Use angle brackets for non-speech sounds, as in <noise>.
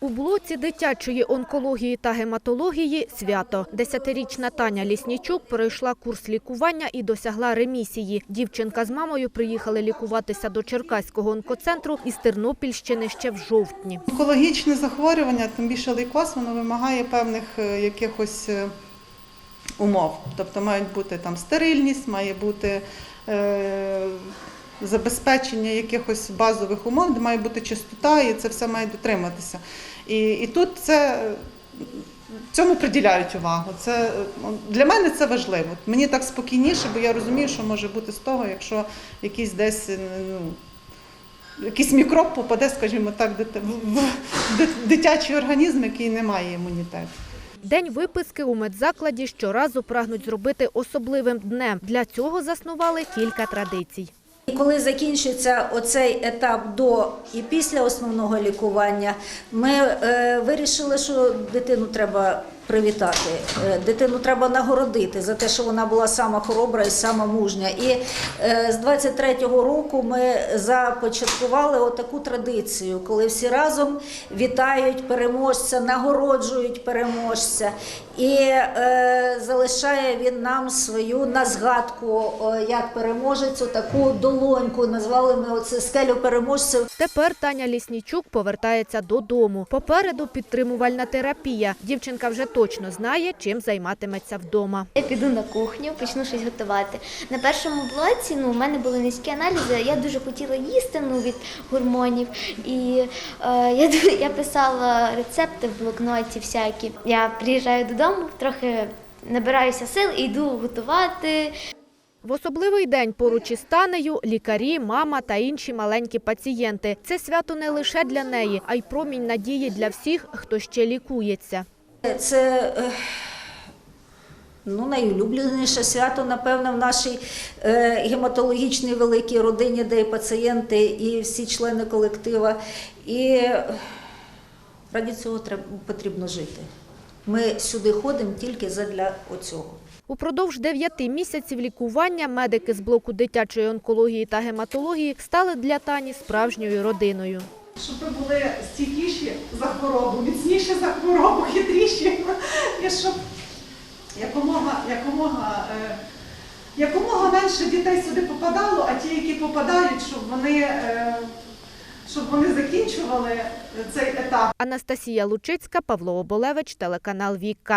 У блоці дитячої онкології та гематології свято. Десятирічна Таня Ліснічук пройшла курс лікування і досягла ремісії. Дівчинка з мамою приїхали лікуватися до Черкаського онкоцентру із Тернопільщини ще в жовтні. Онкологічне захворювання, тим більше лейкоз, воно вимагає певних е, якихось е, умов. Тобто мають бути там стерильність, має бути е, забезпечення якихось базових умов, де має бути чистота, і це все має дотриматися. І, і тут це. Цьому приділяють увагу. Це е, для мене це важливо. Мені так спокійніше, бо я розумію, що може бути з того, якщо якийсь десь ну, якийсь мікроб попаде, скажімо так, в дитячий організм, який не має імунітету. День виписки у медзакладі щоразу прагнуть зробити особливим днем. Для цього заснували кілька традицій. І коли закінчиться оцей етап до і після основного лікування, ми е, вирішили, що дитину треба привітати, е, дитину треба нагородити за те, що вона була сама хоробра і сама мужня. І е, з 23-го року ми започаткували отаку традицію, коли всі разом вітають переможця, нагороджують переможця. І е, залишає він нам свою на згадку, як переможець, таку долоньку. Назвали ми оце скелю переможців. Тепер Таня Ліснічук повертається додому. Попереду підтримувальна терапія. Дівчинка вже точно знає, чим займатиметься вдома. Я піду на кухню, почну щось готувати. На першому блоці ну, у мене були низькі аналізи. Я дуже хотіла їсти ну, від гормонів. І е, <laughs> я, я писала рецепти в блокноті всякі. Я приїжджаю додому, трохи набираюся сил і йду готувати. В особливий день поруч із Танею лікарі, мама та інші маленькі пацієнти. Це свято не лише для неї, а й промінь надії для всіх, хто ще лікується. Це е, ну, найулюбленіше свято, напевно, в нашій е, гематологічній великій родині, де і пацієнти, і всі члени колектива. І е, раді цього потрібно жити. Ми сюди ходимо тільки задля оцього. Упродовж дев'яти місяців лікування медики з блоку дитячої онкології та гематології стали для Тані справжньою родиною. Щоб ви були стійкіші за хворобу, міцніші за хворобу, хитріші, і щоб якомога, якомога, е, якомога менше дітей сюди попадало, а ті, які попадають, щоб вони, е, щоб вони закінчували цей етап. Анастасія Лучицька, Павло Оболевич, телеканал Вікка.